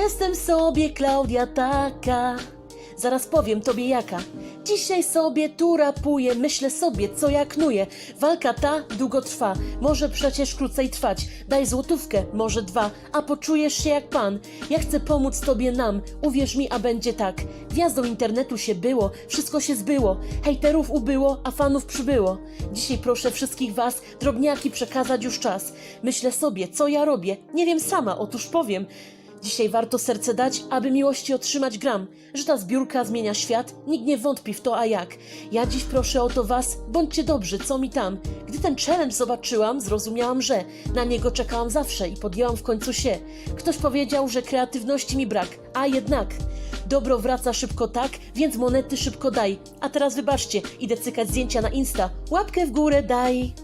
Jestem sobie Klaudia taka. Zaraz powiem tobie jaka. Dzisiaj sobie tu rapuję, myślę sobie, co ja knuję. Walka ta długo trwa, może przecież krócej trwać. Daj złotówkę, może dwa, a poczujesz się jak pan. Ja chcę pomóc tobie nam, uwierz mi, a będzie tak. Gwiazdą internetu się było, wszystko się zbyło. Hejterów ubyło, a fanów przybyło. Dzisiaj proszę wszystkich was, drobniaki przekazać już czas. Myślę sobie, co ja robię, nie wiem sama, otóż powiem. Dzisiaj warto serce dać, aby miłości otrzymać gram. Że ta zbiórka zmienia świat, nikt nie wątpi w to, a jak. Ja dziś proszę o to was, bądźcie dobrzy, co mi tam. Gdy ten challenge zobaczyłam, zrozumiałam, że na niego czekałam zawsze i podjęłam w końcu się. Ktoś powiedział, że kreatywności mi brak, a jednak. Dobro wraca szybko tak, więc monety szybko daj. A teraz wybaczcie, idę cykać zdjęcia na Insta. Łapkę w górę daj.